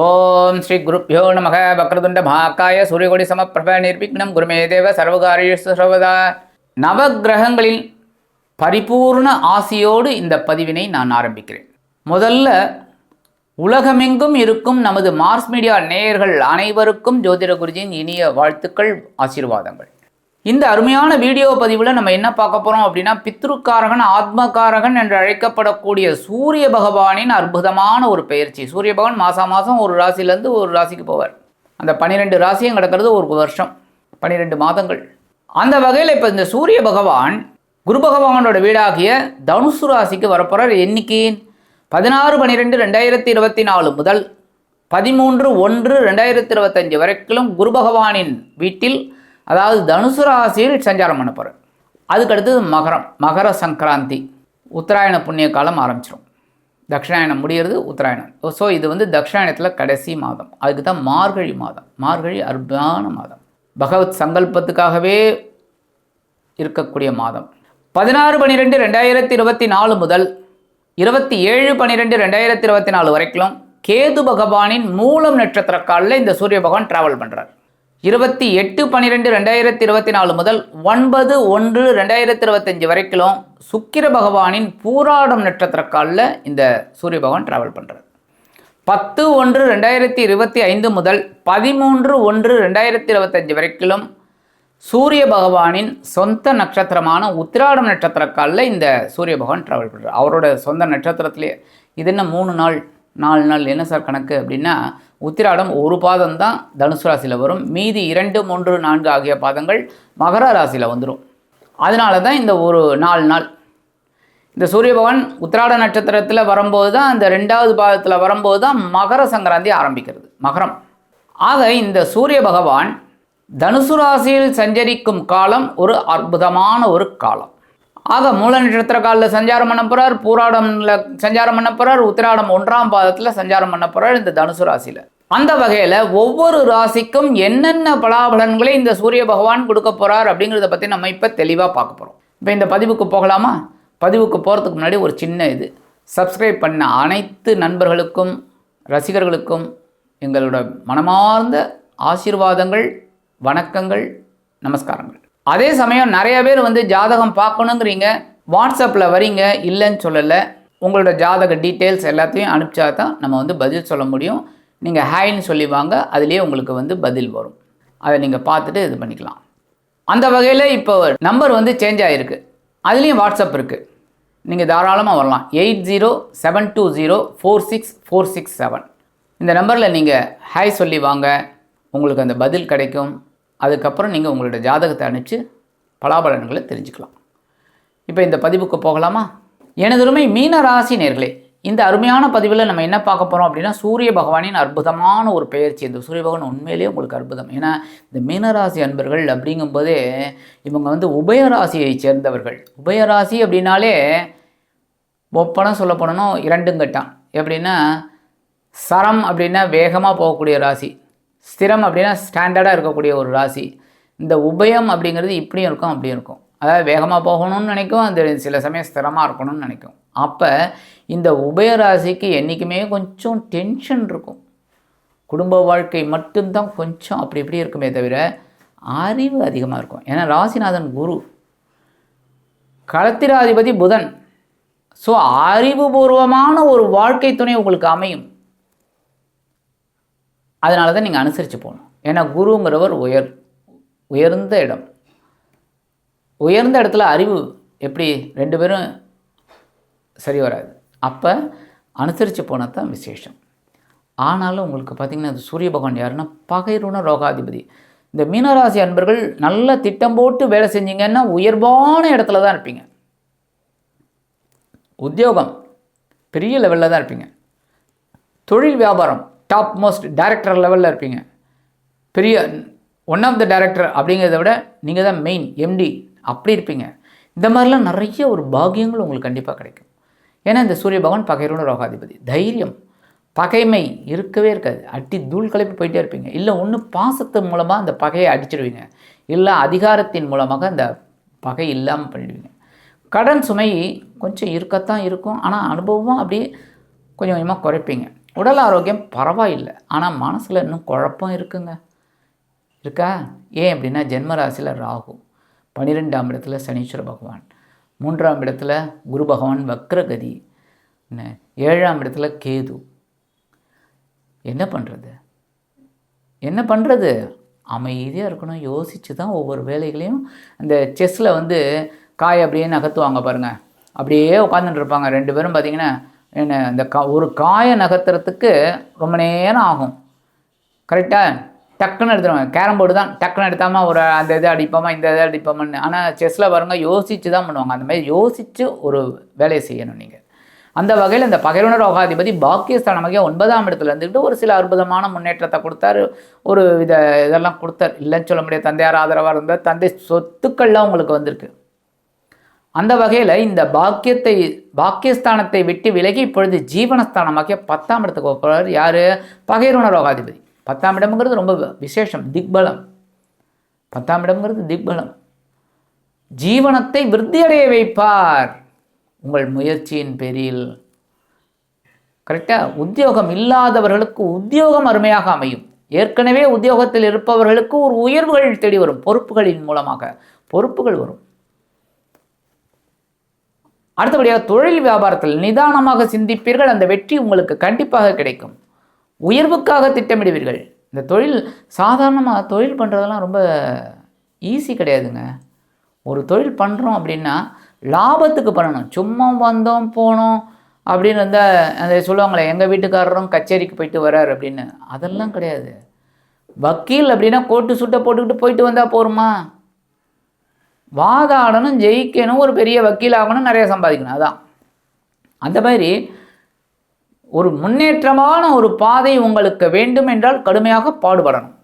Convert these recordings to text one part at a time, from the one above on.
ஓம் ஸ்ரீ குருப்பியோ நமக. வக்ரதுண்ட மகாக்காய சூரியகொடி சமப்பிரப நிர்விக்னம். குருமே தேவ சர்வகாரியேஷு சர்வதா. நவக்கிரகங்களின் பரிபூர்ண ஆசியோடு இந்த பதிவினை நான் ஆரம்பிக்கிறேன். முதல்ல உலகமெங்கும் இருக்கும் நமது மார்ஸ் மீடியா நேயர்கள் அனைவருக்கும் ஜோதிட குருஜியின் இனிய வாழ்த்துக்கள் ஆசீர்வாதங்கள். இந்த அருமையான வீடியோ பதிவில் நம்ம என்ன பார்க்க போகிறோம் அப்படின்னா பித்ருக்காரகன் ஆத்மகாரகன் என்று அழைக்கப்படக்கூடிய சூரிய பகவானின் அற்புதமான ஒரு பயிற்சி. சூரிய பகவான் மாதம் மாதம் ஒரு ராசியிலேருந்து ஒரு ராசிக்கு போவார். அந்த பன்னிரெண்டு ராசியும் கிடக்கிறது ஒரு வருஷம் பன்னிரெண்டு மாதங்கள். அந்த வகையில் இப்போ இந்த சூரிய பகவான் குரு பகவானோட வீடாகிய தனுசு ராசிக்கு வரப்போகிறார் எண்ணிக்கை பதினாறு பன்னிரெண்டு ரெண்டாயிரத்தி இருபத்தி நாலு முதல் பதிமூன்று ஒன்று ரெண்டாயிரத்தி இருபத்தஞ்சு வரைக்கும் குரு பகவானின் வீட்டில் அதாவது தனுசு ராசியில் சஞ்சாரம் பண்ண போகிறார் அதுக்கடுத்தது மகரம் மகர சங்கராந்தி. உத்தராயண புண்ணிய காலம் ஆரம்பிச்சிடும் தட்சிணாயணம் முடிகிறது உத்தராயணம். ஸோ இது வந்து தட்சிணாயணத்தில் கடைசி மாதம். அதுக்கு தான் மார்கழி மாதம். மார்கழி அற்புதமான மாதம். பகவத் சங்கல்பத்துக்காகவே இருக்கக்கூடிய மாதம். பதினாறு பன்னிரெண்டு ரெண்டாயிரத்தி இருபத்தி நாலு முதல் இருபத்தி ஏழு பன்னிரெண்டு ரெண்டாயிரத்தி இருபத்தி நாலு வரைக்கும் கேது பகவானின் மூலம் நட்சத்திர காலில் இந்த சூரிய பகவான் ட்ராவல் பண்ணுறார் இருபத்தி எட்டு பன்னிரெண்டு ரெண்டாயிரத்தி இருபத்தி நாலு முதல் ஒன்பது ஒன்று ரெண்டாயிரத்தி இருபத்தஞ்சி வரைக்கும் சுக்கிர பகவானின் பூராடம் நட்சத்திர காலில் இந்த சூரிய பகவான் ட்ராவல் பண்ணுறார் பத்து ஒன்று ரெண்டாயிரத்தி இருபத்தி ஐந்து முதல் பதிமூன்று ஒன்று ரெண்டாயிரத்தி இருபத்தஞ்சு வரைக்கும் சூரிய பகவானின் சொந்த நட்சத்திரமான உத்திராடம் நட்சத்திர காலில் இந்த சூரிய பகவான் ட்ராவல் பண்ணுறார் அவரோட சொந்த நட்சத்திரத்திலே இது என்ன மூணு நாள் நாலு நாள் என்ன சார் கணக்கு அப்படின்னா உத்திராடம் ஒரு பாதம் தான் தனுசு ராசியில் வரும். மீதி இரண்டு மூன்று நான்கு ஆகிய பாதங்கள் மகர ராசியில் வந்துடும் அதனால தான் இந்த ஒரு நாலு நாள். இந்த சூரிய பகவான் உத்திராட நட்சத்திரத்தில் வரும்போது தான் அந்த ரெண்டாவது பாதத்தில் வரும்போது தான் மகர சங்கராந்தி ஆரம்பிக்கிறது. மகரம். ஆக இந்த சூரிய பகவான் தனுசு ராசியில் சஞ்சரிக்கும் காலம் ஒரு அற்புதமான ஒரு காலம். ஆக மூல நட்சத்திர காலில் சஞ்சாரம் பண்ண போகிறார் பூராடம்ல சஞ்சாரம் பண்ண போகிறார் உத்திராடம் ஒன்றாம் பாதத்தில் சஞ்சாரம் பண்ண போகிறார் இந்த தனுசு ராசியில். அந்த வகையில் ஒவ்வொரு ராசிக்கும் என்னென்ன பலாபலன்களை இந்த சூரிய பகவான் கொடுக்க போகிறார் அப்படிங்கிறத பற்றி நம்ம இப்போ தெளிவாக பார்க்க போகிறோம் இப்போ இந்த பதிவுக்கு போகலாமா? பதிவுக்கு போகிறதுக்கு முன்னாடி ஒரு சின்ன இது. சப்ஸ்கிரைப் பண்ண அனைத்து நண்பர்களுக்கும் ரசிகர்களுக்கும் எங்களோட மனமார்ந்த ஆசீர்வாதங்கள் வணக்கங்கள் நமஸ்காரங்கள். அதே சமயம் நிறைய பேர் வந்து ஜாதகம் பார்க்கணுங்கிறீங்க வாட்ஸ்அப்பில் வரீங்க இல்லைன்னு சொல்லலை. உங்களோட ஜாதக டீட்டெயில்ஸ் எல்லாத்தையும் அனுப்பிச்சா தான் நம்ம வந்து பதில் சொல்ல முடியும். நீங்கள் ஹாய்ன்னு சொல்லி வாங்க அதுலேயே உங்களுக்கு வந்து பதில் வரும். அதை நீங்கள் பார்த்துட்டு இது பண்ணிக்கலாம். அந்த வகையில் இப்போ நம்பர் வந்து சேஞ்ச் ஆகிருக்கு அதுலேயும் வாட்ஸ்அப் இருக்குது நீங்கள் தாராளமாக வரலாம். Eight zero seven two zero four six four six seven. இந்த நம்பரில் நீங்கள் ஹாய் சொல்லி வாங்க. உங்களுக்கு அந்த பதில் கிடைக்கும். அதுக்கப்புறம் நீங்கள் உங்களோட ஜாதகத்தை அனுப்பிச்சு பலாபலன்களை தெரிஞ்சுக்கலாம். இப்போ இந்த பதிவுக்கு போகலாமா? எனதுருமை மீன ராசி நேர்களே இந்த அருமையான பதிவில் நம்ம என்ன பார்க்க போகிறோம் அப்படின்னா சூரிய பகவானின் அற்புதமான ஒரு பெயர்ச்சி. இந்த சூரிய பகவான் உண்மையிலேயே உங்களுக்கு அற்புதம். ஏன்னா இந்த மீனராசி அன்பர்கள் அப்படிங்கும்போதே இவங்க வந்து உபயராசியை சேர்ந்தவர்கள். உபயராசி அப்படின்னாலே ஒப்பனம் சொல்ல போனோம் இரண்டும் கட்டான் எப்படின்னா சரம் அப்படின்னா வேகமாக போகக்கூடிய ராசி. ஸ்திரம் அப்படின்னா ஸ்டாண்டர்டாக இருக்கக்கூடிய ஒரு ராசி. இந்த உபயம் அப்படிங்கிறது இப்படியும் இருக்கும் அப்படியும் இருக்கும். அதாவது வேகமாக போகணும்னு நினைக்கும் அந்த சில சமயம் ஸ்திரமாக இருக்கணும்னு நினைக்கும். அப்போ இந்த உபயராசிக்கு என்றைக்குமே கொஞ்சம் டென்ஷன் இருக்கும். குடும்ப வாழ்க்கை மட்டும்தான் கொஞ்சம் அப்படி இப்படி இருக்குமே தவிர அறிவு அதிகமாக இருக்கும். ஏன்னா ராசிநாதன் குரு. களத்திராதிபதி புதன். ஸோ அறிவுபூர்வமான ஒரு வாழ்க்கை துணை உங்களுக்கு அமையும். அதனால தான் நீங்கள் அனுசரித்து போகணும். ஏன்னா குருங்கிறவர் உயர் உயர்ந்த இடம். உயர்ந்த இடத்துல அறிவு எப்படி ரெண்டு பேரும் சரி வராது. அப்போ அனுசரித்து போனால் தான் விசேஷம். ஆனாலும் உங்களுக்கு பார்த்திங்கன்னா அது சூரிய பகவான் யாருன்னா பகைருண ரோகாதிபதி. இந்த மீனராசி அன்பர்கள் நல்ல திட்டம் போட்டு வேலை செஞ்சீங்கன்னா உயர்வான இடத்துல தான் இருப்பீங்க. உத்தியோகம் பெரிய லெவலில் தான் இருப்பீங்க. தொழில் வியாபாரம் டாப் மோஸ்ட் டைரக்டர் லெவலில் இருப்பீங்க. பெரிய ஒன் ஆஃப் த டைரக்டர் அப்படிங்கிறத விட நீங்கள் தான் மெயின் எம்டி அப்படி இருப்பீங்க. இந்த மாதிரிலாம் நிறைய ஒரு பாகியங்கள் உங்களுக்கு கண்டிப்பாக கிடைக்கும். ஏன்னா இந்த சூரிய பகவான் பகைரோட ரோகாதிபதி தைரியம். பகைமை இருக்கவே இருக்காது. அட்டி தூள் கலப்பி போயிட்டே இருப்பீங்க. இல்லை ஒன்று பாசத்து மூலமாக அந்த பகையை அடிச்சிடுவீங்க. இல்லை அதிகாரத்தின் மூலமாக அந்த பகை இல்லாமல் பண்ணிடுவீங்க. கடன் சுமை கொஞ்சம் இருக்கத்தான் இருக்கும். ஆனால் அனுபவம் அப்படியே கொஞ்சம் கொஞ்சமாக குறைப்பீங்க. உடல் ஆரோக்கியம் பரவாயில்லை. ஆனால் மனசில் இன்னும் குழப்பம் இருக்குங்க. இருக்கா? ஏன் அப்படின்னா ஜென்மராசியில் ராகு பன்னிரெண்டாம் இடத்துல சனீஸ்வர பகவான் மூன்றாம் இடத்துல குரு பகவான் வக்ரகதி ஏழாம் இடத்துல கேது. என்ன பண்ணுறது என்ன பண்ணுறது அமைதியாக இருக்கணும். யோசித்து தான் ஒவ்வொரு வேலைகளையும் அந்த செஸ்ஸில் வந்து காய் அப்படியே நகர்த்துவாங்க பாருங்கள் அப்படியே உட்காந்துட்டு இருப்பாங்க. ரெண்டு பேரும் பார்த்தீங்கன்னா என்ன இந்த கா ஒரு காயை நகர்த்துறதுக்கு ரொம்ப நேரம் ஆகும். கரெக்டாக டக்குன்னு எடுத்துருவாங்க. கேரம் போர்டு தான். டக்குன்னு எடுத்தாமல் ஒரு அந்த இதை அடிப்போமா இந்த இதை அடிப்போமான்னு. ஆனால் செஸ்ஸில் பாருங்க யோசித்து தான் பண்ணுவாங்க. அந்த மாதிரி யோசித்து ஒரு வேலையை செய்யணும் நீங்கள் அந்த வகையில் இந்த பகைவன ரோகாதிபதி பாக்கியஸ்தானமாக ஒன்பதாம் இடத்துல இருந்துக்கிட்டு ஒரு சில அற்புதமான முன்னேற்றத்தை கொடுத்தாரு. ஒரு வித இதெல்லாம் கொடுத்தார். இல்லைன்னு சொல்ல முடியாது. தந்தையார் ஆதரவாக இருந்தால் தந்தை சொத்துக்கள்லாம் உங்களுக்கு வந்திருக்கு. அந்த வகையில் இந்த பாக்கியத்தை பாக்கியஸ்தானத்தை விட்டு விலகி இப்பொழுது ஜீவனஸ்தானமாக்கிய பத்தாம் இடத்துக்கு போகிறார் யார்? பகைருண ரோகாதிபதி பத்தாம் இடம்ங்கிறது ரொம்ப விசேஷம் திக்பலம். பத்தாம் இடம்ங்கிறது திக்பலம். ஜீவனத்தை விருத்தியடைய வைப்பார். உங்கள் முயற்சியின் பேரில். கரெக்டாக உத்தியோகம் இல்லாதவர்களுக்கு உத்தியோகம் அருமையாக அமையும். ஏற்கனவே உத்தியோகத்தில் இருப்பவர்களுக்கு ஒரு உயர்வுகள் தேடி வரும். பொறுப்புகளின் மூலமாக. பொறுப்புகள் வரும். அடுத்தபடியாக தொழில் வியாபாரத்தில் நிதானமாக சிந்திப்பீர்கள். அந்த வெற்றி உங்களுக்கு கண்டிப்பாக கிடைக்கும். உயர்வுக்காக திட்டமிடுவீர்கள். இந்த தொழில் சாதாரணமாக தொழில் பண்ணுறதெல்லாம் ரொம்ப ஈஸி கிடையாதுங்க. ஒரு தொழில் பண்ணுறோம் அப்படின்னா லாபத்துக்கு பண்ணணும். சும்மா வந்தோம் போனோம் அப்படின்னு இருந்தால் அந்த சொல்லுவாங்களே எங்கள் வீட்டுக்காரரும் கச்சேரிக்கு போயிட்டு வரார் அப்படின்னு. அதெல்லாம் கிடையாது. வக்கீல் அப்படின்னா கோட்டு சுட்டை போட்டுக்கிட்டு போயிட்டு வந்தால் போருமா? வாதாடணும் ஜெயிக்கணும் ஒரு பெரிய வக்கீலாகணும் நிறைய சம்பாதிக்கணும். அதான். அந்த மாதிரி ஒரு முன்னேற்றமான ஒரு பாதை உங்களுக்கு வேண்டும் என்றால் கடுமையாக பாடுபடணும்.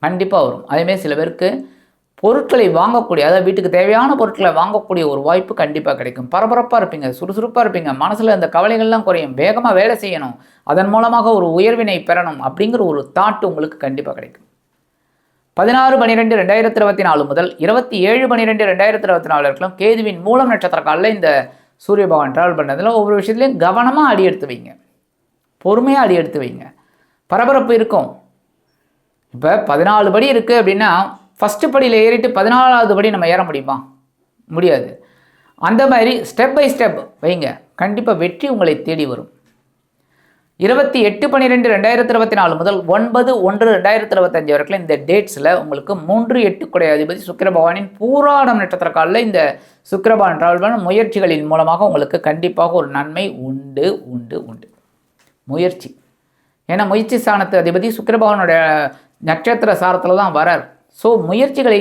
கண்டிப்பாக வரும். அதேமாதிரி சில பேருக்கு பொருட்களை வாங்கக்கூடிய அதாவது வீட்டுக்கு தேவையான பொருட்களை வாங்கக்கூடிய ஒரு வாய்ப்பு கண்டிப்பாக கிடைக்கும். பரபரப்பாக இருப்பீங்க சுறுசுறுப்பாக இருப்பீங்க மனசில் அந்த கவலைகள்லாம் குறையும். வேகமாக வேலை செய்யணும். அதன் மூலமாக ஒரு உயர்வினை பெறணும் அப்படிங்கிற ஒரு தாட்டு உங்களுக்கு கண்டிப்பாக கிடைக்கும். பதினாறு பன்னிரெண்டு ரெண்டாயிரத்தி இருபத்தி நாலு முதல் இருபத்தி ஏழு பன்னிரெண்டு ரெண்டாயிரத்தி இருபத்தி நாலு வரைக்கும் கேதுவின் மூலம் நட்சத்திர காலில் இந்த சூரிய பகவான் ட்ராவல் பண்ணதில் ஒவ்வொரு விஷயத்துலையும் கவனமாக அடி எடுத்து வைங்க. பொறுமையாக அடி எடுத்து வைங்க. பரபரப்பு இருக்கும். இப்போ பதினாலு படி இருக்குது அப்படின்னா ஃபஸ்ட்டு படியில் ஏறிட்டு பதினாலாவது படி நம்ம ஏற முடியுமா? முடியாது. அந்த மாதிரி ஸ்டெப் பை ஸ்டெப் வைங்க. கண்டிப்பாக வெற்றி உங்களை தேடி வரும். இருபத்தி எட்டு பன்னிரெண்டு ரெண்டாயிரத்தி இருபத்தி நாலு முதல் ஒன்பது ஒன்று ரெண்டாயிரத்தி இருபத்தஞ்சு வரைக்கும் இந்த டேட்ஸில் உங்களுக்கு மூன்று எட்டு குடை அதிபதி சுக்கிர பகவானின் பூராடம் நட்சத்திர காலில் இந்த சுக்கிரபகவான் டிராவல் முயற்சிகளின் மூலமாக உங்களுக்கு கண்டிப்பாக ஒரு நன்மை உண்டு உண்டு உண்டு. முயற்சி. ஏன்னா முயற்சி ஸ்தானத்து அதிபதி சுக்கிரபகவானுடைய நட்சத்திர சாரத்தில் தான் வரார். ஸோ முயற்சிகளை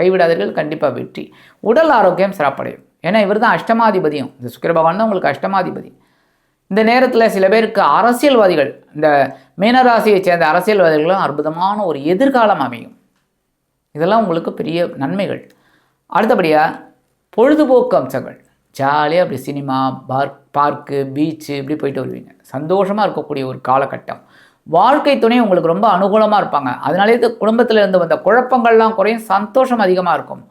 கைவிடாதீர்கள் கண்டிப்பாக வெற்றி. உடல் ஆரோக்கியம் சிறப்படையும். ஏன்னா இவர் தான் அஷ்டமாதிபதியும். இந்த சுக்கிரபகவான் தான் உங்களுக்கு அஷ்டமாதிபதி. இந்த நேரத்தில் சில பேருக்கு அரசியல்வாதிகள் இந்த மீனராசியை சேர்ந்த அரசியல்வாதிகளும் அற்புதமான ஒரு எதிர்காலம் அமையும். இதெல்லாம் உங்களுக்கு பெரிய நன்மைகள். அடுத்தபடியாக பொழுதுபோக்கு அம்சங்கள். ஜாலியாக அப்படி சினிமா பார்க் பார்க்கு பீச்சு இப்படி போயிட்டு வருவீங்க. சந்தோஷமாக இருக்கக்கூடிய ஒரு காலகட்டம். வாழ்க்கை துணை உங்களுக்கு ரொம்ப அனுகூலமாக இருப்பாங்க. அதனாலே குடும்பத்தில் இருந்து வந்த குழப்பங்கள்லாம் குறையும் சந்தோஷம் அதிகமாக இருக்கும்.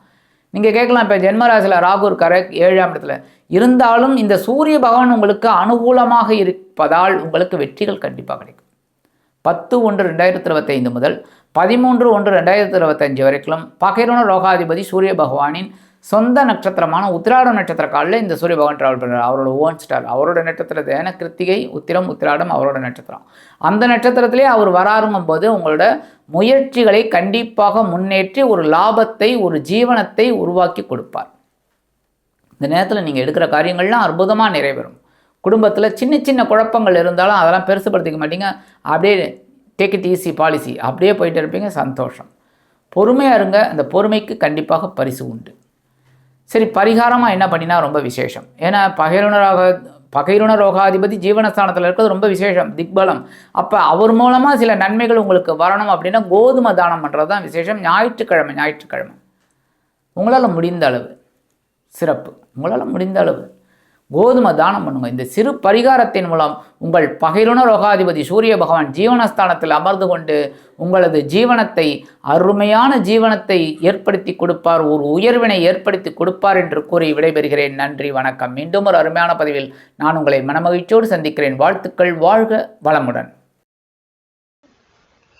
நீங்கள் கேட்கலாம் இப்போ ஜென்மராசியில் ராகு இருக்காரு ஏழாம் இடத்துல. இருந்தாலும் இந்த சூரிய பகவான் உங்களுக்கு அனுகூலமாக இருப்பதால் உங்களுக்கு வெற்றிகள் கண்டிப்பாக கிடைக்கும். பத்து ஒன்று ரெண்டாயிரத்தி இருபத்தைந்து முதல் பதிமூன்று ஒன்று ரெண்டாயிரத்தி இருபத்தஞ்சு வரைக்கும் பகைரோன ரோகாதிபதி சூரிய பகவானின் சொந்த நட்சத்திரமான உத்திராடம் நட்சத்திர காலில் இந்த சூரிய பகவான் ட்ராவல் பண்ணுறார் அவரோட ஓன் ஸ்டார் அவரோட நட்சத்திரத்தை ஏன்னா கிருத்திகை உத்திரம் உத்திராடம் அவரோட நட்சத்திரம். அந்த நட்சத்திரத்திலே அவர் வராருங்கும் போது உங்களோட முயற்சிகளை கண்டிப்பாக முன்னேற்றி ஒரு லாபத்தை ஒரு ஜீவனத்தை உருவாக்கி கொடுப்பார். இந்த நேரத்தில் நீங்கள் எடுக்கிற காரியங்கள்லாம் அற்புதமாக நிறைவேறும். குடும்பத்தில் சின்ன சின்ன குழப்பங்கள் இருந்தாலும் அதெல்லாம் பெருசுப்படுத்திக்க மாட்டீங்க. அப்படியே டேக் இட் ஈஸி பாலிசி அப்படியே போயிட்டு இருப்பீங்க சந்தோஷம். பொறுமையாக இருங்க. அந்த பொறுமைக்கு கண்டிப்பாக பரிசு உண்டு. சரி பரிகாரமாக என்ன பண்ணினா ரொம்ப விசேஷம். ஏன்னா பகைருணராக பகைருண ரோகாதிபதி ஜீவனஸ்தானத்தில் இருக்கிறது ரொம்ப விசேஷம் திக்பலம். அப்போ அவர் மூலமாக சில நன்மைகள் உங்களுக்கு வரணும் அப்படின்னா கோதுமை தானம் பண்ணுறது தான் விசேஷம். ஞாயிற்றுக்கிழமை ஞாயிற்றுக்கிழமை. உங்களால் முடிந்த அளவு சிறப்பு. உங்களால் முடிந்த அளவு. கோதுமை தானம் பண்ணுங்க. இந்த சிறு பரிகாரத்தின் மூலம் உங்கள் பகைருண ரோகாதிபதி சூரிய பகவான் ஜீவனஸ்தானத்தில் அமர்ந்து கொண்டு உங்களது ஜீவனத்தை அருமையான ஜீவனத்தை ஏற்படுத்தி கொடுப்பார் ஒரு உயர்வினை ஏற்படுத்தி கொடுப்பார் என்று கூறி விடைபெறுகிறேன். நன்றி வணக்கம். மீண்டும் ஒரு அருமையான பதிவில் நான் உங்களை மனமகிழ்ச்சியோடு சந்திக்கிறேன். வாழ்த்துக்கள் வாழ்க வளமுடன்.